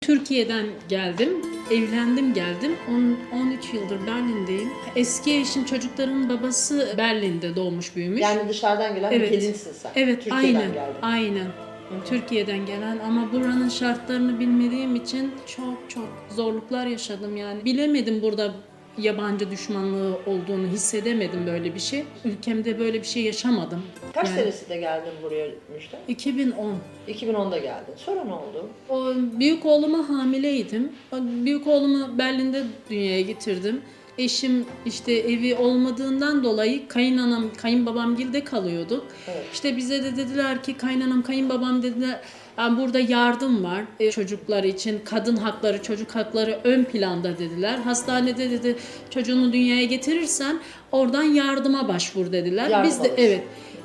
Türkiye'den geldim. Evlendim geldim. 10, 13 yıldır Berlin'deyim. Eski eşim çocukların babası Berlin'de doğmuş büyümüş. Yani dışarıdan gelen Evet. bir gelinsin sen. evet Türkiye'den aynen. geldin. Aynen. Türkiye'den gelen ama buranın şartlarını bilmediğim için çok çok zorluklar yaşadım yani. Bilemedim burada yabancı düşmanlığı olduğunu hissedemedim böyle bir şey. Ülkemde böyle bir şey yaşamadım. Kaç Yani senesinde geldin buraya Müjde? 2010. 2010'da geldin. Sonra ne oldu? O büyük oğluma hamileydim. Büyük oğlumu Berlin'de dünyaya getirdim. Eşim işte evi olmadığından dolayı kayınanam, kayınbabamgilde kalıyorduk. Evet. İşte bize de dediler ki kaynanam, kayınbabam dediler "Ya burada yardım var e, çocuklar için. Kadın hakları, çocuk hakları ön planda dediler. Hastanede dedi çocuğunu dünyaya getirirsen oradan yardıma başvur dediler. Yardım Biz de alırsın. evet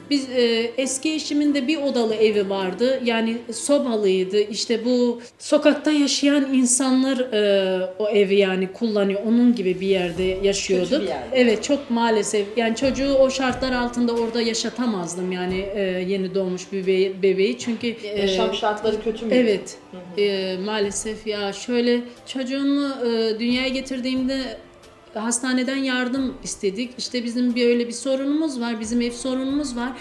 biz e, eski eşimin de bir odalı evi vardı. Yani sobalıydı. İşte bu sokakta yaşayan insanlar e, o evi yani kullanıyor. Onun gibi bir yerde yaşıyorduk. Kötü bir yerde. Evet çok maalesef. Yani çocuğu o şartlar altında orada yaşatamazdım yani e, yeni doğmuş bebeği, bebeği. Çünkü e, Yaşam şartları kötü mü? Evet. Ee, maalesef ya şöyle çocuğumu e, dünyaya getirdiğimde hastaneden yardım istedik. İşte bizim bir öyle bir sorunumuz var. Bizim ev sorunumuz var.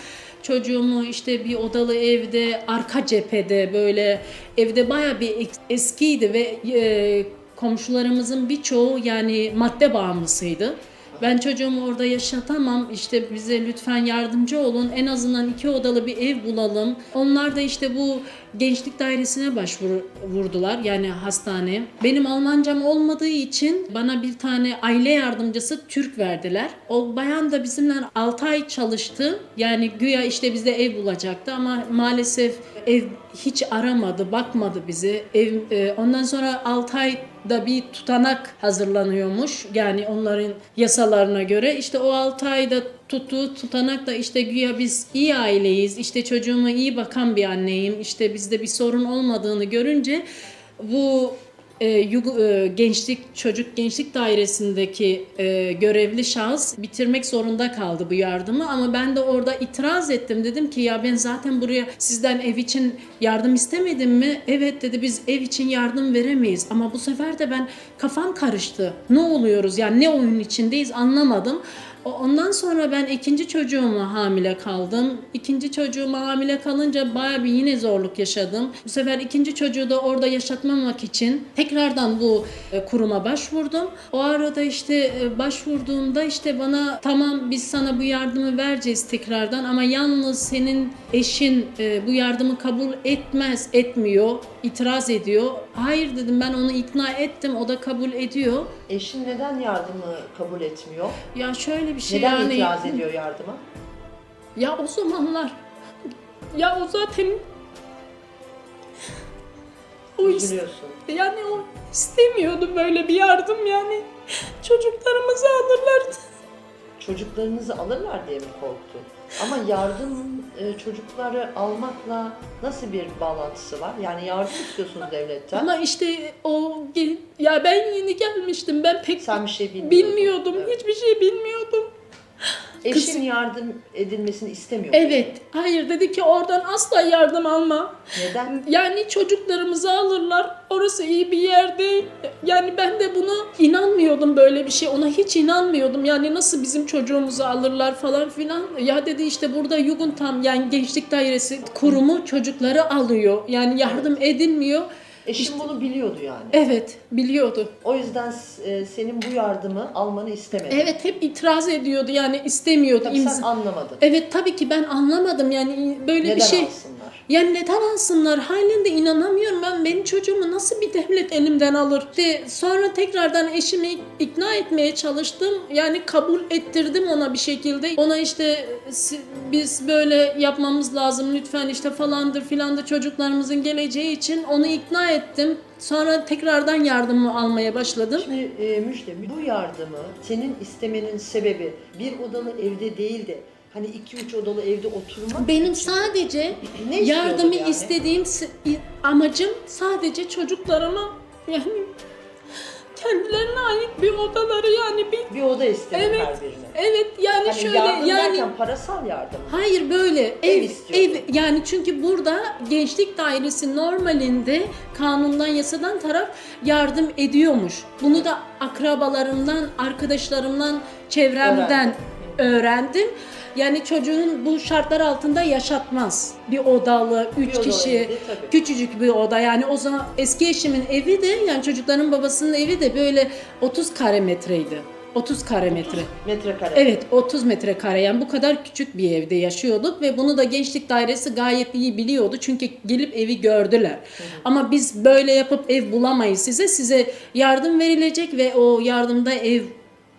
Çocuğumu işte bir odalı evde arka cephede böyle evde baya bir eskiydi ve e, komşularımızın birçoğu yani madde bağımlısıydı. Ben çocuğumu orada yaşatamam. İşte bize lütfen yardımcı olun. En azından iki odalı bir ev bulalım. Onlar da işte bu gençlik dairesine başvurdular. Yani hastane. Benim Almancam olmadığı için bana bir tane aile yardımcısı Türk verdiler. O bayan da bizimle 6 ay çalıştı. Yani güya işte bize ev bulacaktı ama maalesef ev hiç aramadı, bakmadı bize. Ev e, ondan sonra 6 ayda bir tutanak hazırlanıyormuş. Yani onların yasalarına göre. İşte o 6 ayda tuttuğu tutanak da işte güya biz iyi aileyiz. işte çocuğuma iyi bakan bir anneyim. işte bizde bir sorun olmadığını görünce bu e, yugu- e, gençlik çocuk gençlik dairesindeki e, görevli şahıs bitirmek zorunda kaldı bu yardımı ama ben de orada itiraz ettim dedim ki ya ben zaten buraya sizden ev için yardım istemedim mi? Evet dedi biz ev için yardım veremeyiz ama bu sefer de ben kafam karıştı. Ne oluyoruz yani ne oyun içindeyiz anlamadım. Ondan sonra ben ikinci çocuğuma hamile kaldım. İkinci çocuğuma hamile kalınca bayağı bir yine zorluk yaşadım. Bu sefer ikinci çocuğu da orada yaşatmamak için tekrardan bu e, kuruma başvurdum. O arada işte e, başvurduğumda işte bana tamam biz sana bu yardımı vereceğiz tekrardan ama yalnız senin eşin e, bu yardımı kabul etmez, etmiyor, itiraz ediyor. Hayır dedim ben onu ikna ettim, o da kabul ediyor. Eşin neden yardımı kabul etmiyor? Ya şöyle bir şey Neden yani itiraz ediyor yardıma? Ya o zamanlar ya o zaten o Üzülüyorsun. yani o istemiyordu böyle bir yardım yani çocuklarımızı alırlardı. Çocuklarınızı alırlar diye mi korktun? Ama yardım e, çocukları almakla nasıl bir bağlantısı var? Yani yardım istiyorsunuz devletten. Ama işte o gel- ya ben yeni gelmiştim ben pek Sen bir şey bilmiyordun. bilmiyordum Evet. hiçbir şey bilmiyordum. Eşin Kız- yardım edilmesini istemiyor. Evet hayır dedi ki oradan asla yardım alma. Neden? Yani çocuklarımızı alırlar. Orası iyi bir yer değil. Yani ben de buna inanmıyordum böyle bir şey. Ona hiç inanmıyordum. Yani nasıl bizim çocuğumuzu alırlar falan filan. Ya dedi işte burada Jugendam yani gençlik dairesi kurumu çocukları alıyor. Yani yardım edilmiyor. Eşin bunu biliyordu yani. Evet biliyordu. O yüzden e, senin bu yardımı almanı istemedi. Evet hep itiraz ediyordu yani istemiyordu. Tabii İmza- sen anlamadın. Evet tabii ki ben anlamadım yani böyle Neden bir şey. Alsınlar? Yani neden alsınlar? Halen de inanamıyorum ben benim çocuğumu nasıl bir devlet elimden alır? İşte sonra tekrardan eşimi ikna etmeye çalıştım. Yani kabul ettirdim ona bir şekilde. Ona işte biz böyle yapmamız lazım lütfen işte falandır filandır çocuklarımızın geleceği için onu ikna ettim. Sonra tekrardan yardımı almaya başladım. Şimdi e, Müjde bu yardımı senin istemenin sebebi bir odalı evde değil de hani iki üç odalı evde oturmak Benim için. sadece Ne yardımı yani? istediğim s- amacım sadece çocuklarıma yani kendilerine ait bir odaları yani bir Bir oda istedim Evet. her birine. evet yani Hani şöyle yardım yani derken parasal yardım. Hayır böyle Ev ev istiyordu. yani çünkü burada gençlik dairesi normalinde kanundan yasadan taraf yardım ediyormuş. Bunu da akrabalarımdan, arkadaşlarımdan, çevremden öğrendim. Yani çocuğun bu şartlar altında yaşatmaz. Bir odalı, üç Bir kişi, evde küçücük bir oda. Yani o zaman eski eşimin evi de yani çocukların babasının evi de böyle 30 kare metreydi. 30 kare metre. Metrekare. Evet 30 metrekare yani bu kadar küçük bir evde yaşıyorduk ve bunu da gençlik dairesi gayet iyi biliyordu çünkü gelip evi gördüler. Ama biz böyle yapıp ev bulamayız size size yardım verilecek ve o yardımda ev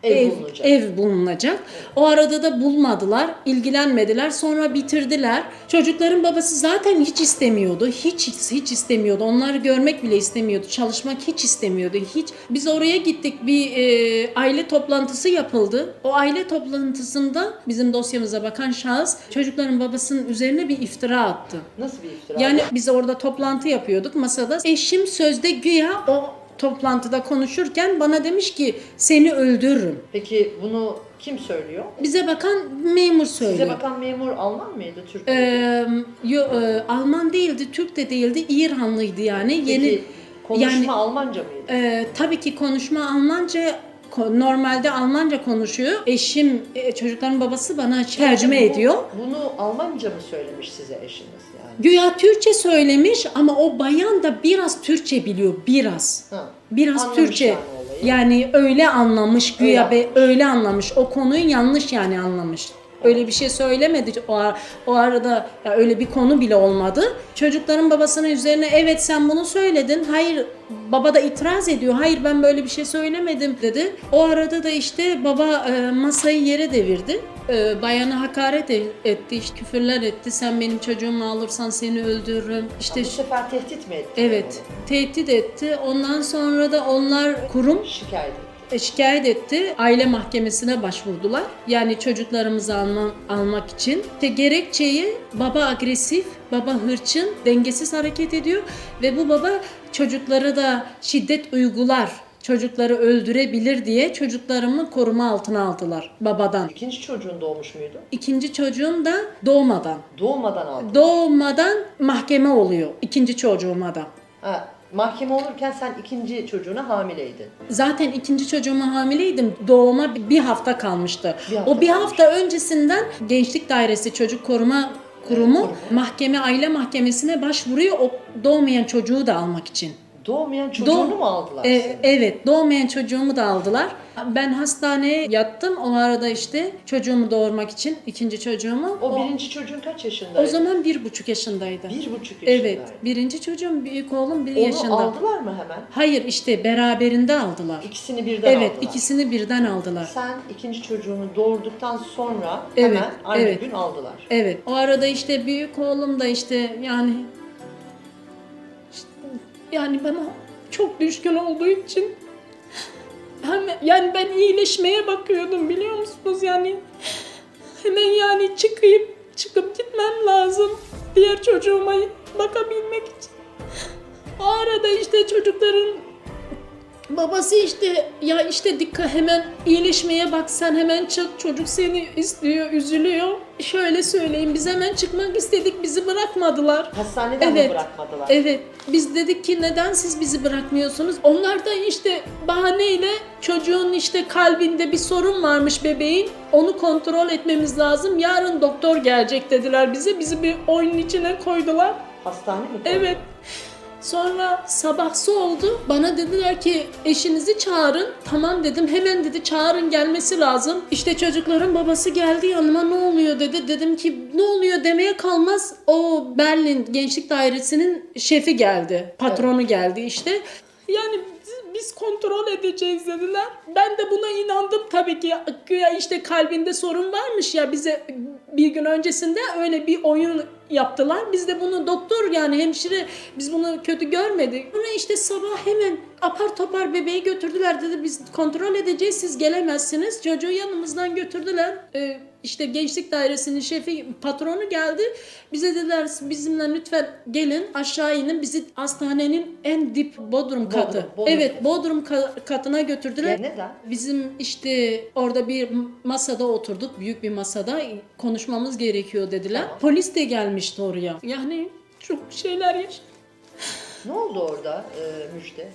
Ev bulunacak. ev bulunacak. O arada da bulmadılar, ilgilenmediler, sonra bitirdiler. Çocukların babası zaten hiç istemiyordu, hiç hiç istemiyordu. Onları görmek bile istemiyordu, çalışmak hiç istemiyordu. Hiç. Biz oraya gittik, bir e, aile toplantısı yapıldı. O aile toplantısında bizim dosyamıza bakan şahıs çocukların babasının üzerine bir iftira attı. Nasıl bir iftira? Yani biz orada toplantı yapıyorduk masada. Eşim sözde güya o toplantıda konuşurken bana demiş ki seni öldürürüm. Peki bunu kim söylüyor? Bize bakan memur söylüyor. Size bakan memur Alman mıydı, Türk müydü? Ee, yo, e, Alman değildi, Türk de değildi, İranlıydı yani. Peki Yeni konuşma yani- Almanca mıydı? e, tabii ki konuşma Almanca normalde Almanca konuşuyor. Eşim, çocukların babası bana tercüme Bu- ediyor. Bunu Almanca mı söylemiş size eşiniz yani? Güya Türkçe söylemiş ama o bayan da biraz Türkçe biliyor, biraz. Ha. Biraz Anlamış Türkçe. yani olayı. Yani öyle anlamış güya Öyle ve öyle anlamış. O konuyu yanlış yani anlamış. Öyle bir şey söylemedi o, ar- o arada ya öyle bir konu bile olmadı. Çocukların babasının üzerine evet sen bunu söyledin. Hayır baba da itiraz ediyor. Hayır ben böyle bir şey söylemedim dedi. O arada da işte baba e, masayı yere devirdi. E, bayana hakaret e- etti, işte küfürler etti. Sen benim çocuğumu alırsan seni öldürürüm. İşte bu sefer tehdit mi etti? Evet, memuru? tehdit etti. Ondan sonra da onlar kurum Şikayet şikayet etti. Aile mahkemesine başvurdular. Yani çocuklarımızı alma, almak için. İşte gerekçeyi baba agresif, baba hırçın, dengesiz hareket ediyor ve bu baba çocuklara da şiddet uygular, çocukları öldürebilir diye çocuklarımı koruma altına aldılar babadan. İkinci çocuğun doğmuş muydu? İkinci çocuğum da doğmadan. Doğmadan aldı. Doğmadan mahkeme oluyor ikinci çocuğuma da. ha, mahkeme olurken sen ikinci çocuğuna hamileydin. Zaten ikinci çocuğuma hamileydim. Doğuma bir hafta kalmıştı. Bir hafta o bir kalmış. hafta öncesinden Gençlik Dairesi Çocuk Koruma Kurumu kurumu. mahkeme aile mahkemesine başvuruyor o doğmayan çocuğu da almak için. Doğmayan çocuğunu Doğ- mu aldılar E, seni? evet, doğmayan çocuğumu da aldılar. Ben hastaneye yattım. O arada işte çocuğumu doğurmak için ikinci çocuğumu. O birinci çocuğun kaç yaşındaydı? o zaman bir buçuk yaşındaydı. bir buçuk yaşındaydı. Evet, birinci çocuğum büyük oğlum bir Onu yaşında. aldılar mı hemen? Hayır işte beraberinde aldılar. İkisini birden Evet, aldılar. ikisini birden aldılar. Sen ikinci çocuğunu doğurduktan sonra Evet, hemen aynı evet. gün aldılar. Evet. O arada işte büyük oğlum da işte yani yani bana çok düşkün olduğu için hemen yani ben iyileşmeye bakıyordum biliyor musunuz yani hemen yani çıkıp çıkıp gitmem lazım diğer çocuğuma bakabilmek için. O arada işte çocukların Babası işte ya işte dikkat hemen iyileşmeye bak sen hemen çık çocuk seni istiyor üzülüyor. Şöyle söyleyeyim biz hemen çıkmak istedik bizi bırakmadılar. Hastaneden Evet. mi bırakmadılar? Evet biz dedik ki neden siz bizi bırakmıyorsunuz? Onlar da işte bahaneyle çocuğun işte kalbinde bir sorun varmış bebeğin. Onu kontrol etmemiz lazım. Yarın doktor gelecek dediler bize. Bizi bir oyunun içine koydular. Hastane mi? Evet. Sonra sabahsı oldu. Bana dediler ki eşinizi çağırın. Tamam dedim. Hemen dedi çağırın gelmesi lazım. İşte çocukların babası geldi yanıma ne oluyor dedi. Dedim ki ne oluyor demeye kalmaz. O Berlin Gençlik Dairesi'nin şefi geldi. Patronu geldi işte. Yani biz- kontrol edeceğiz dediler. Ben de buna inandım tabii ki. Güya işte kalbinde sorun varmış ya bize bir gün öncesinde öyle bir oyun yaptılar. Biz de bunu doktor yani hemşire biz bunu kötü görmedik. Sonra işte sabah hemen apar topar bebeği götürdüler dedi biz kontrol edeceğiz siz gelemezsiniz. Çocuğu yanımızdan götürdüler. Ee, işte gençlik dairesinin şefi patronu geldi. Bize dediler bizimle lütfen gelin aşağı inin bizi hastanenin en dip bodrum katı. Bodrum, bodrum. Evet bodrum ka- katına götürdüler. Ya neden? Bizim işte orada bir masada oturduk, büyük bir masada konuşmamız gerekiyor dediler. Tamam. Polis de gelmişti oraya. Yani çok şeyler yaş- Ne oldu orada e, Müjde?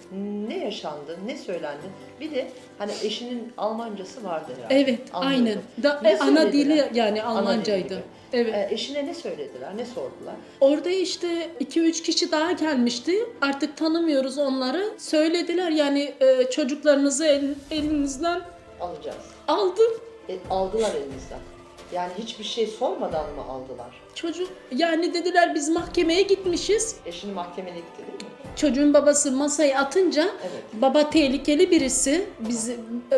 Ne yaşandı? Ne söylendi? Bir de hani eşinin Almancası vardı herhalde. Evet, Anlıyordum. aynen. Da, Ne e, ana dili yani Ana dili Almancaydı. Evet. E, eşine ne söylediler? Ne sordular? Orada işte 2-3 kişi daha gelmişti. Artık tanımıyoruz onları. Söylediler yani e, çocuklarınızı el- elinizden Alacağız. aldı. E, aldılar elinizden. Yani hiçbir şey sormadan mı aldılar? Çocuk yani dediler biz mahkemeye gitmişiz. Eşini mahkemeye gitti değil mi? Çocuğun babası masayı atınca Evet. Baba tehlikeli birisi. Biz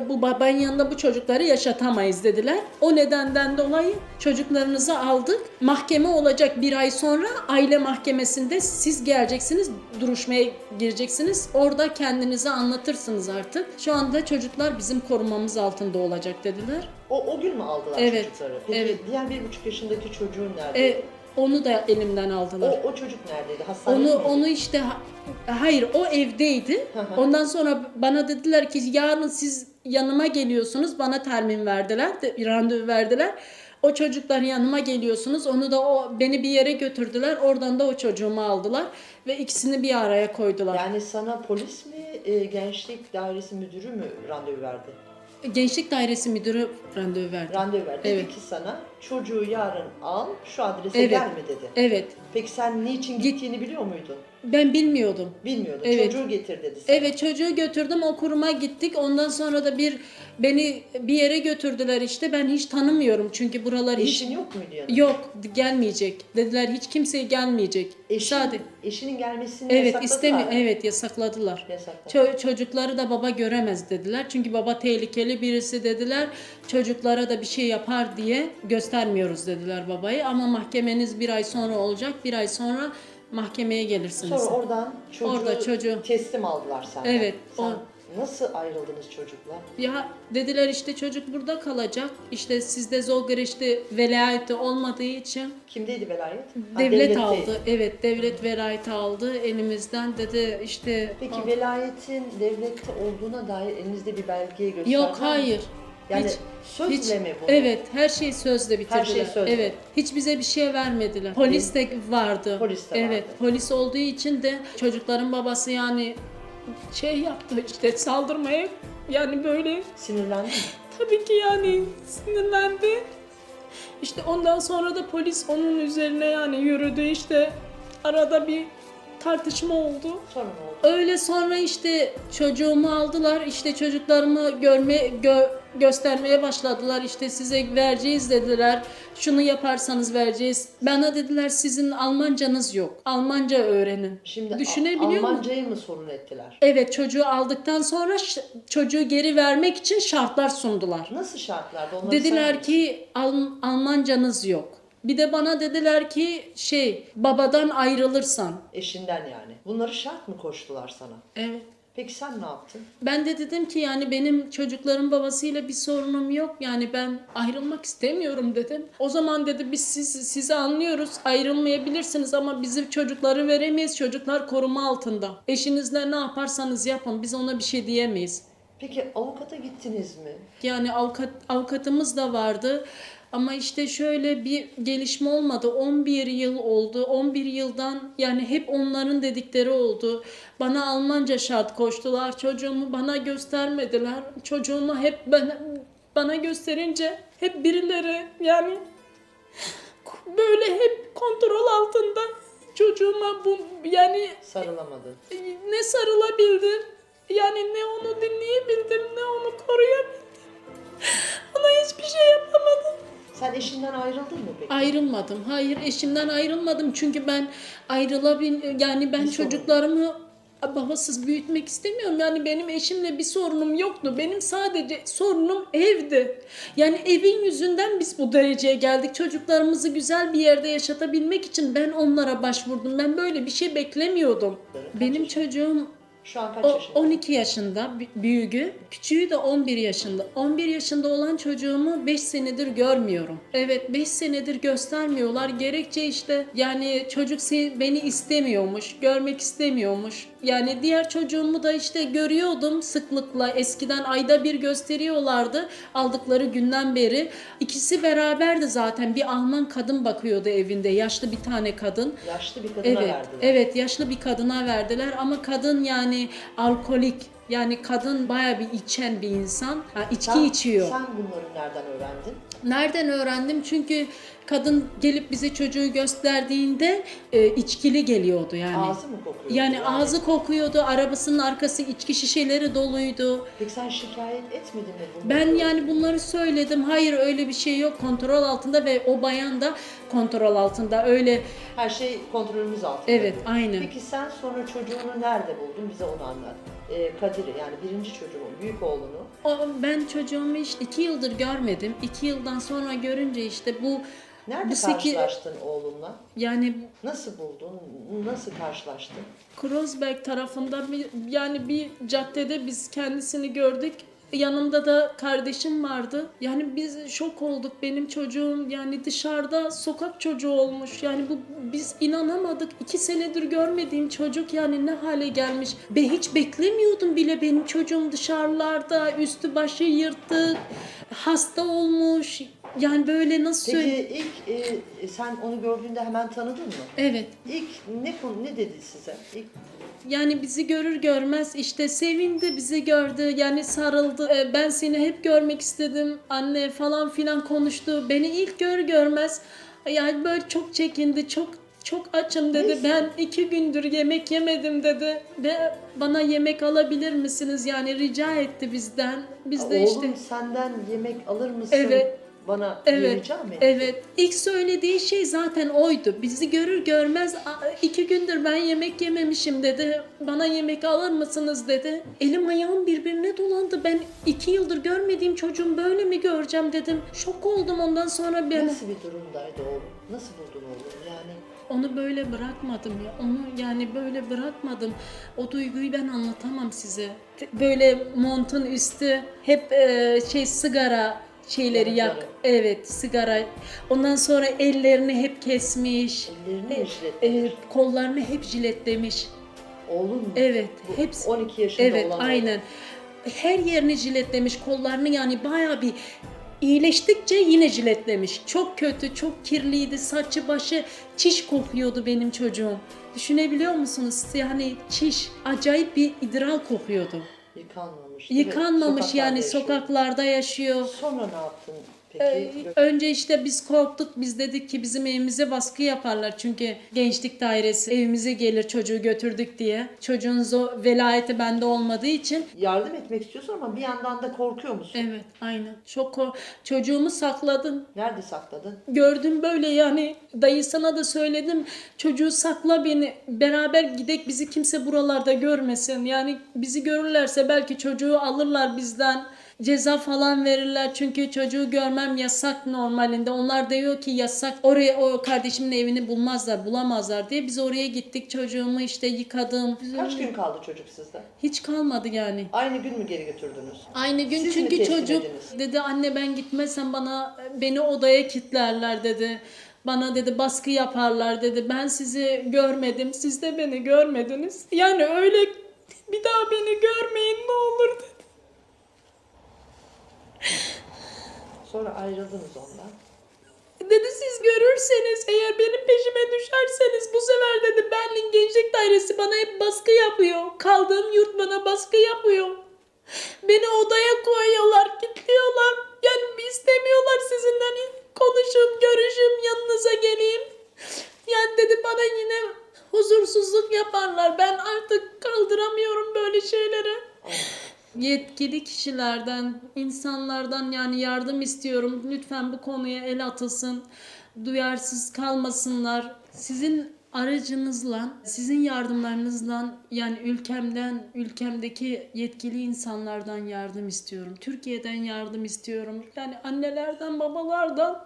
bu babanın yanında bu çocukları yaşatamayız dediler. O nedenden dolayı çocuklarınızı aldık. Mahkeme olacak bir ay sonra aile mahkemesinde siz geleceksiniz, duruşmaya gireceksiniz. Orada kendinizi anlatırsınız artık. Şu anda çocuklar bizim korumamız altında olacak dediler. O, o gün mü aldılar Evet, çocukları? Peki evet. diğer bir buçuk yaşındaki çocuğun neredeydi? E, onu da elimden aldılar. o, o çocuk neredeydi? Hastanede Onu miydi? onu işte ha- hayır o evdeydi. Ondan sonra bana dediler ki yarın siz yanıma geliyorsunuz. Bana termin verdiler, de, randevu verdiler. O çocuklar yanıma geliyorsunuz. Onu da o beni bir yere götürdüler. Oradan da o çocuğumu aldılar ve ikisini bir araya koydular. Yani sana polis mi, e, gençlik dairesi müdürü mü randevu verdi? Gençlik dairesi müdürü randevu verdi. Randevu verdi. Evet. Dedi ki sana çocuğu yarın al, şu adrese Evet. gelme dedi. Evet. Peki sen niçin gittiğini biliyor muydun? Ben bilmiyordum. Bilmiyordun. Evet. Çocuğu getir dedi sana. Evet çocuğu götürdüm o kuruma gittik. Ondan sonra da bir beni bir yere götürdüler işte. Ben hiç tanımıyorum çünkü buralar hiç Eşin yok muydu yanında? Yok gelmeyecek. Dediler hiç kimseye gelmeyecek. Eşin, Sade. eşinin gelmesini Evet yasakladılar istemi mı? evet yasakladılar. Yasakladılar. Ço- çocukları da baba göremez dediler. Çünkü baba tehlikeli birisi dediler. Çocuklara da bir şey yapar diye göstermiyoruz dediler babayı. Ama mahkemeniz bir ay sonra olacak. Bir ay sonra mahkemeye gelirsiniz. Sonra oradan çocuğu, Orada çocuğu- teslim aldılar senden. Evet, Sen o- nasıl ayrıldınız çocukla? Ya dediler işte çocuk burada kalacak. İşte sizde Zolgareş'te velayeti olmadığı için Kimdeydi velayet? Ha, devlet devletteydi. aldı. Evet devlet velayeti aldı elimizden. Dedi işte Peki Al- velayetin devlette olduğuna dair elinizde bir belgeyi gösterdiler Yok mi? Yani Hiç- sözle Hiç, mi bu? evet her şey sözle bitirdiler. şey sözle. Evet. Hiç bize bir şey vermediler. Polis de vardı. Polis de evet. vardı. Polis olduğu için de çocukların babası yani şey yaptı işte saldırmaya yani böyle Sinirlendin mi? tabii ki yani sinirlendi. İşte ondan sonra da polis onun üzerine yani yürüdü işte arada bir tartışma oldu. Sonra oldu? Öyle sonra işte çocuğumu aldılar. işte çocuklarımı görme gö- göstermeye başladılar. İşte size vereceğiz dediler. Şunu yaparsanız vereceğiz. Bana dediler sizin Almancanız yok. Almanca öğrenin. Şimdi Düşünebiliyor musun? Almancayı mı sorun ettiler? Evet çocuğu aldıktan sonra ş- çocuğu geri vermek için şartlar sundular. Nasıl şartlarda? Onları Dediler sen- ki Al- Almancanız yok. Bir de bana dediler ki şey babadan ayrılırsan. Eşinden yani. Bunları şart mı koştular sana? Evet. Peki sen ne yaptın? Ben de dedim ki yani benim çocukların babasıyla bir sorunum yok. Yani ben ayrılmak istemiyorum dedim. O zaman dedi biz siz, sizi anlıyoruz. Ayrılmayabilirsiniz ama bizim çocukları veremeyiz. Çocuklar koruma altında. Eşinizle ne yaparsanız yapın. Biz ona bir şey diyemeyiz. Peki avukata gittiniz mi? Yani avukat avukatımız da vardı. Ama işte şöyle bir gelişme olmadı. 11 yıl oldu. 11 yıldan yani hep onların dedikleri oldu. Bana Almanca şart koştular. Çocuğumu bana göstermediler. Çocuğumu hep bana, bana gösterince hep birileri yani böyle hep kontrol altında çocuğuma bu yani Sarılamadın. ne sarılabildim yani ne onu dinleyebildim ne onu koruyabildim. Ona hiçbir şey yapamadım. Sen eşinden ayrıldın mı peki? Ayrılmadım. Hayır eşimden ayrılmadım. Çünkü ben ayrılabil yani ben Bir sorun. çocuklarımı babasız büyütmek istemiyorum. Yani benim eşimle bir sorunum yoktu. Benim sadece sorunum evdi. Yani evin yüzünden biz bu dereceye geldik. Çocuklarımızı güzel bir yerde yaşatabilmek için ben onlara başvurdum. Ben böyle bir şey beklemiyordum. Benim çocuğum Şu an kaç O yaşında? 12 yaşında bü- büyüğü, küçüğü de 11 yaşında. 11 yaşında olan çocuğumu 5 senedir görmüyorum. Evet 5 senedir göstermiyorlar. Gerekçe işte yani çocuk beni istemiyormuş, görmek istemiyormuş. Yani diğer çocuğumu da işte görüyordum sıklıkla. Eskiden ayda bir gösteriyorlardı aldıkları günden beri. İkisi beraberdi zaten. Bir Alman kadın bakıyordu evinde. Yaşlı bir tane kadın. Yaşlı bir kadına Evet, verdiler. evet yaşlı bir kadına verdiler ama kadın yani alkolik yani kadın baya bir içen bir insan. Ha, içki Sen, içiyor. sen bunları nereden öğrendin? Nereden öğrendim? Çünkü kadın gelip bize çocuğu gösterdiğinde e, içkili geliyordu yani. Ağzı mı kokuyor? yani ağzı kokuyordu, arabasının arkası içki şişeleri doluydu. Peki sen şikayet etmedin mi bunları? Ben yani bunları söyledim. Hayır öyle bir şey yok. Kontrol altında ve o bayan da kontrol altında. Öyle Her şey kontrolümüz altında. evet aynen. Peki sen sonra çocuğunu nerede buldun? Bize onu anlat. Ee, Kadir'i yani birinci çocuğunu, büyük oğlunu. O, ben çocuğumu işte iki yıldır görmedim. İki yıldan sonra görünce işte bu Nerede Bu seki- karşılaştın oğlunla? yani Nasıl buldun? Nasıl karşılaştın? Kreuzberg tarafında bir, yani bir caddede biz kendisini gördük. Yanımda da kardeşim vardı. Yani biz şok olduk. Benim çocuğum yani dışarıda sokak çocuğu olmuş. Yani bu biz inanamadık. İki senedir görmediğim çocuk yani ne hale gelmiş. Ben hiç beklemiyordum bile benim çocuğum dışarılarda üstü başı yırtık, hasta olmuş. Yani böyle nasıl Peki söyleyeyim? ilk e, sen onu gördüğünde hemen tanıdın mı? Evet. İlk ne konu- ne dedi size? İlk Yani bizi görür görmez işte sevindi bizi gördü yani sarıldı. Ee, ben seni hep görmek istedim anne falan filan konuştu. Beni ilk gör görmez yani böyle çok çekindi çok çok açım dedi. Ben iki gündür yemek yemedim dedi. Ve bana yemek alabilir misiniz? Yani rica etti bizden. Biz de oğlum işte senden yemek alır mısın? Evet. Bana Evet, mı? Evet. İlk söylediği şey zaten oydu. Bizi görür görmez "Aa, iki gündür ben yemek yememişim dedi. Bana yemek alır mısınız dedi. Elim ayağım birbirine dolandı. Ben iki yıldır görmediğim çocuğum böyle mi göreceğim dedim. Şok oldum ondan sonra ben Nasıl bir durumdaydı oğlum? Nasıl buldun oğlum? Yani onu böyle bırakmadım ya. Onu yani böyle bırakmadım. O duyguyu ben anlatamam size. Böyle montun üstü hep e, şey sigara şeyleri yak. Evet, sigara. Ondan sonra ellerini hep kesmiş. ellerini mi E, kollarını hep jiletlemiş. Oğlun mu? Evet, Bu hepsi. 12 yaşında Evet, olan aynen. Her yerini jiletlemiş, kollarını yani bayağı bir iyileştikçe yine jiletlemiş. Çok kötü, çok kirliydi. Saçı başı çiş kokuyordu benim çocuğum. Düşünebiliyor musunuz? Yani çiş, acayip bir idrar kokuyordu. Yıkanmamış. Yıkanmamış Sokaklarda yani sokaklarda yaşıyor. Sonra ne yaptın peki? Ee, Önce işte biz korktuk. Biz dedik ki bizim evimize baskı yaparlar. Çünkü gençlik dairesi evimize gelir çocuğu götürdük diye. Çocuğun zo- velayeti bende olmadığı için. Yardım etmek istiyorsun ama bir yandan da korkuyor musun? Evet aynen. Çok kork- Çocuğumu sakladım. Nerede sakladın? Gördüm böyle yani dayısına da söyledim. Çocuğu sakla beni. Beraber gidek bizi kimse buralarda görmesin. Yani bizi görürlerse belki çocuğu alırlar bizden. Ceza falan verirler çünkü çocuğu görmem yasak normalinde. Onlar diyor ki yasak. Oraya o kardeşimin evini bulmazlar, bulamazlar diye biz oraya gittik. Çocuğumu işte yıkadım. Kaç gün kaldı çocuk sizde? Hiç kalmadı yani. Aynı gün mü geri götürdünüz? Aynı gün Siz mi çünkü teslim çocuk ediniz? dedi anne ben gitmesem bana beni odaya kilitlerler dedi. Bana dedi baskı yaparlar dedi. Ben sizi görmedim. Siz de beni görmediniz. Yani öyle bir daha beni görmeyin ne olur dedi. Sonra ayrıldınız ondan. Dedi siz görürseniz eğer benim peşime düşerseniz bu sefer dedi Berlin Gençlik Dairesi bana hep baskı yapıyor. Kaldığım yurt bana baskı yapıyor. Beni odaya koyuyorlar, kilitliyorlar. Yani istemiyorlar sizinle konuşun, görüşüm, yanınıza geleyim. Yani dedi bana yine huzursuzluk yaparlar. Ben artık kaldıramıyorum böyle şeyleri. Yetkili kişilerden, insanlardan yani yardım istiyorum. Lütfen bu konuya el atılsın. Duyarsız kalmasınlar. Sizin aracınızla, sizin yardımlarınızla yani ülkemden, ülkemdeki yetkili insanlardan yardım istiyorum. Türkiye'den yardım istiyorum. Yani annelerden, babalardan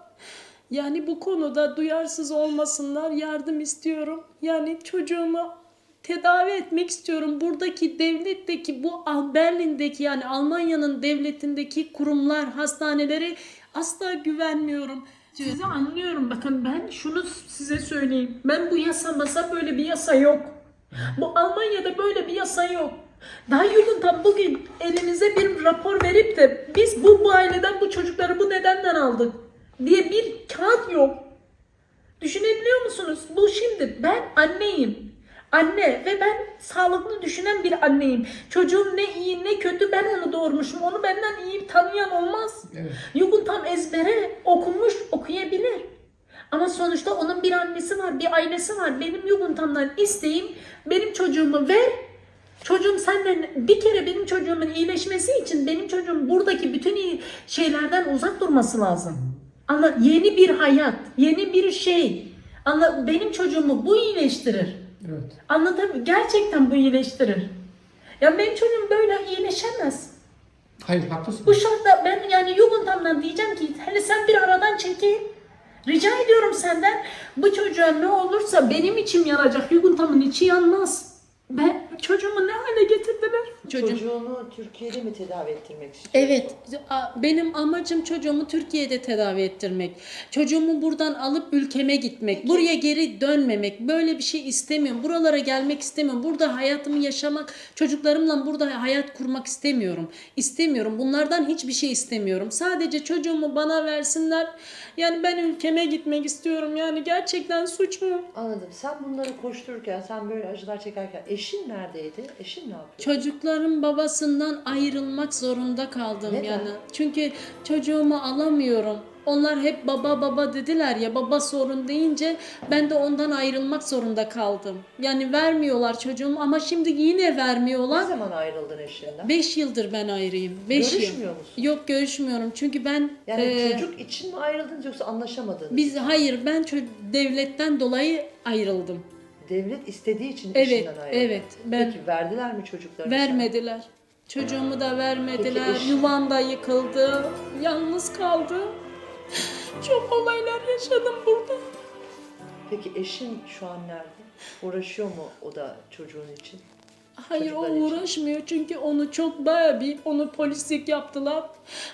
yani bu konuda duyarsız olmasınlar. Yardım istiyorum. Yani çocuğumu tedavi etmek istiyorum. Buradaki devletteki bu Berlin'deki yani Almanya'nın devletindeki kurumlar, hastaneleri asla güvenmiyorum. Sizi anlıyorum. Bakın ben şunu size söyleyeyim. Ben bu yasa masa böyle bir yasa yok. Bu Almanya'da böyle bir yasa yok. Daha Jugendamt bugün elinize bir rapor verip de biz bu, bu aileden bu çocukları bu nedenden aldık diye bir kağıt yok. Düşünebiliyor musunuz? Bu şimdi ben anneyim. Anne ve ben sağlıklı düşünen bir anneyim. Çocuğum ne iyi ne kötü ben onu doğurmuşum. Onu benden iyi tanıyan olmaz. Evet. Yugun ezbere okumuş, okuyabilir. Ama sonuçta onun bir annesi var, bir ailesi var. Benim Yuguntam'dan isteğim benim çocuğumu ver. Çocuğum senden bir kere benim çocuğumun iyileşmesi için benim çocuğum buradaki bütün şeylerden uzak durması lazım. Anla yeni bir hayat, yeni bir şey. Anla benim çocuğumu bu iyileştirir. Evet. Anlatabiliyor Gerçekten bu iyileştirir. Ya benim çocuğum böyle iyileşemez. Hayır haklısın. Bu şartta ben yani Jugendamt'dan diyeceğim ki hele sen bir aradan çekil. Rica ediyorum senden bu çocuğa ne olursa benim içim yanacak. Jugendamt'ın içi yanmaz. Ben çocuğumu ne hale getirdiler? Çocuğum- Çocuğunu Türkiye'de mi tedavi ettirmek istiyorsun? Evet, a- benim amacım çocuğumu Türkiye'de tedavi ettirmek. Çocuğumu buradan alıp ülkeme gitmek, buraya geri dönmemek. Böyle bir şey istemiyorum. Buralara gelmek istemiyorum. Burada hayatımı yaşamak, çocuklarımla burada hayat kurmak istemiyorum. İstemiyorum. Bunlardan hiçbir şey istemiyorum. Sadece çocuğumu bana versinler. Yani ben ülkeme gitmek istiyorum. Yani gerçekten suç mu? Anladım. Sen bunları koştururken, sen böyle acılar çekerken eşin neredeydi? Eşin ne yapıyor? Çocukların babasından ayrılmak zorunda kaldım Neden? yani. Çünkü çocuğumu alamıyorum. Onlar hep baba baba dediler ya baba sorun deyince ben de ondan ayrılmak zorunda kaldım. Yani vermiyorlar çocuğumu ama şimdi yine Ne vermiyorlar. zaman ayrıldın eşinden? 5 yıldır ben ayrıyım. 5 yıl. Görüşmüyor musun? Yok görüşmüyorum. Çünkü ben Yani e, çocuk için mi ayrıldınız yoksa anlaşamadınız? biz hayır ben devletten dolayı ayrıldım. Devlet istediği için Evet, eşinden ayrıldın. evet. Ben Peki verdiler mi çocuklarını? sana? Vermediler. Çocuğumu da vermediler. Peki eş- Yuvam da yıkıldı. Yalnız kaldı. Çok olaylar yaşadım burada. Peki eşin şu an nerede? Uğraşıyor mu o da çocuğun için? Hayır o Çocuklar için. uğraşmıyor çünkü onu çok baya bir onu polislik yaptılar.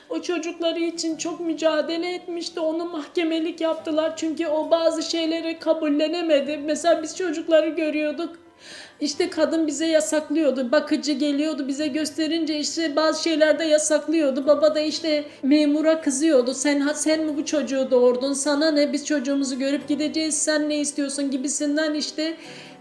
O çocukları için çok mücadele etmişti. Onu mahkemelik yaptılar çünkü o bazı şeyleri kabullenemedi. Mesela biz çocukları görüyorduk. İşte kadın bize yasaklıyordu. Bakıcı geliyordu bize gösterince işte bazı şeylerde yasaklıyordu. Baba da işte memura kızıyordu. Sen ha- sen mi bu çocuğu doğurdun? Sana ne? Biz çocuğumuzu görüp gideceğiz. Sen ne istiyorsun gibisinden işte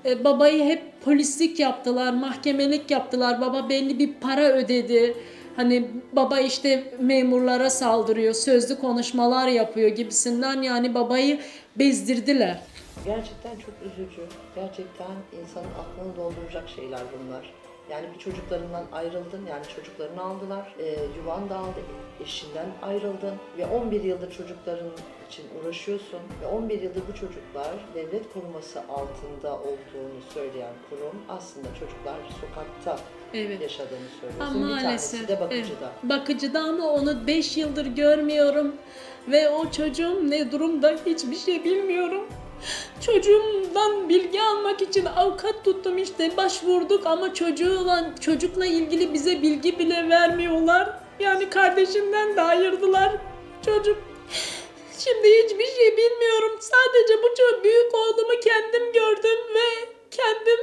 e, babayı hep polislik yaptılar, mahkemelik yaptılar. Baba belli bir para ödedi. Hani baba işte memurlara saldırıyor, sözlü konuşmalar yapıyor gibisinden yani babayı bezdirdiler. Gerçekten çok üzücü. Gerçekten insanın aklını dolduracak şeyler bunlar. Yani bir çocuklarından ayrıldın, yani çocuklarını aldılar, e, yuvan dağıldı, eşinden ayrıldın ve 11 yıldır çocukların için uğraşıyorsun ve 11 yıldır bu çocuklar devlet koruması altında olduğunu söyleyen kurum aslında çocuklar sokakta Evet. yaşadığını söylüyorsun. Ama bir tanesi de bakıcıda. evet, bakıcıda ama onu 5 yıldır görmüyorum. Ve o çocuğum ne durumda hiçbir şey bilmiyorum. Çocuğumdan bilgi almak için avukat tuttum işte başvurduk ama çocuğla, çocukla ilgili bize bilgi bile vermiyorlar. Yani kardeşimden de ayırdılar. Çocuk Şimdi hiçbir şey bilmiyorum. Sadece bu çok büyük oğlumu kendim gördüm ve kendim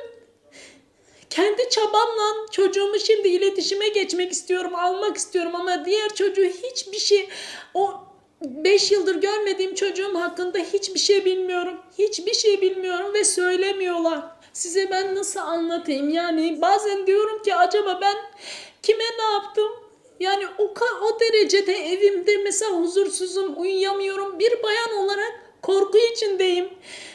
kendi çabamla çocuğumu şimdi iletişime geçmek istiyorum, almak istiyorum ama diğer çocuğu hiçbir şey o 5 yıldır görmediğim çocuğum hakkında hiçbir şey bilmiyorum. Hiçbir şey bilmiyorum ve söylemiyorlar. Size ben nasıl anlatayım? Yani bazen diyorum ki acaba ben kime ne yaptım? Yani o, o derecede evimde mesela huzursuzum, uyuyamıyorum. Bir bayan olarak korku içindeyim.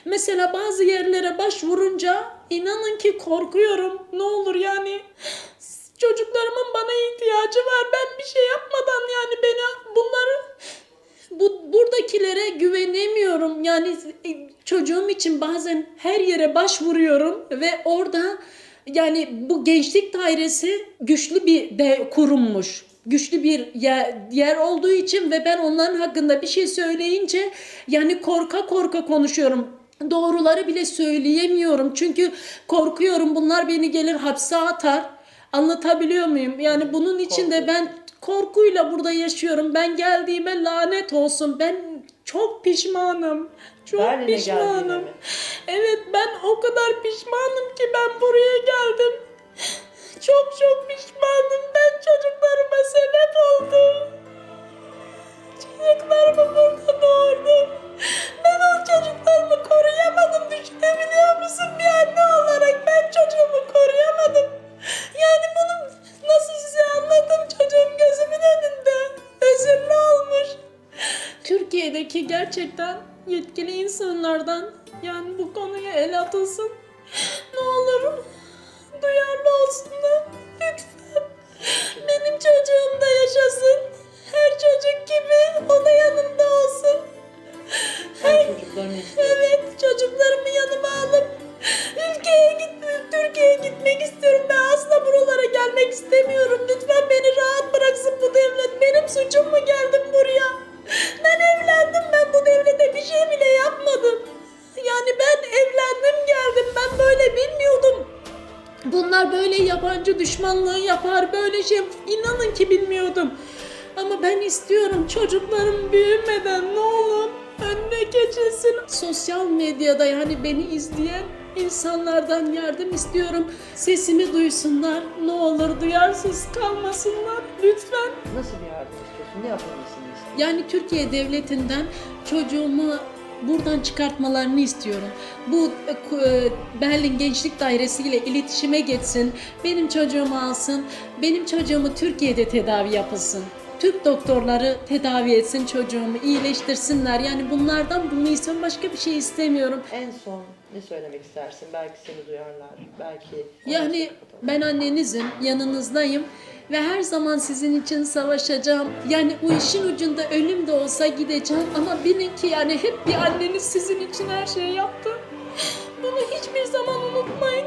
Mesela bazı yerlere başvurunca inanın ki korkuyorum. Ne olur yani çocuklarımın bana ihtiyacı var. Ben bir şey yapmadan yani beni bunları bu buradakilere güvenemiyorum. Yani e, çocuğum için bazen her yere başvuruyorum ve orada yani bu gençlik dairesi güçlü bir de kurummuş. Güçlü bir yer, yer olduğu için ve ben onların hakkında bir şey söyleyince yani korka korka konuşuyorum. doğruları bile söyleyemiyorum. Çünkü korkuyorum bunlar beni gelir hapse atar. Anlatabiliyor muyum? Yani bunun için de ben korkuyla burada yaşıyorum. Ben geldiğime lanet olsun. Ben çok pişmanım. Çok Berlin'e pişmanım. Evet ben o kadar pişmanım ki ben buraya geldim. Çok çok pişmanım. Ben çocuklarıma sebep oldum. Çocuklarımı burada doğurdum. Ben o çocuklarımı koruyamadım. Düşünebiliyor musun bir anne olarak? Ben çocuğumu koruyamadım. Yani bunu nasıl size anlatayım? Çocuğum gözümün önünde. Özürlü olmuş. Türkiye'deki gerçekten yetkili insanlardan yani bu konuya el atılsın. Ne olur beni izleyen insanlardan yardım istiyorum. Sesimi duysunlar. Ne olur duyarsız kalmasınlar lütfen. Nasıl bir yardım istiyorsun? Ne yapılmasını istiyorsun? Yani Türkiye devletinden çocuğumu buradan çıkartmalarını istiyorum. Bu e, e, Berlin Gençlik Dairesi ile iletişime geçsin. Benim çocuğumu alsın. Benim çocuğumu Türkiye'de tedavi yapılsın. Türk doktorları tedavi etsin çocuğumu, iyileştirsinler. Yani bunlardan bunu istiyorum. Başka bir şey istemiyorum. En son ne söylemek istersin? Belki seni duyarlar. Belki... Yani ben annenizim, yanınızdayım ve her zaman sizin için savaşacağım. Yani bu işin ucunda ölüm de olsa gideceğim ama bilin ki yani hep bir anneniz sizin için her şeyi yaptı. Bunu hiçbir zaman unutmayın.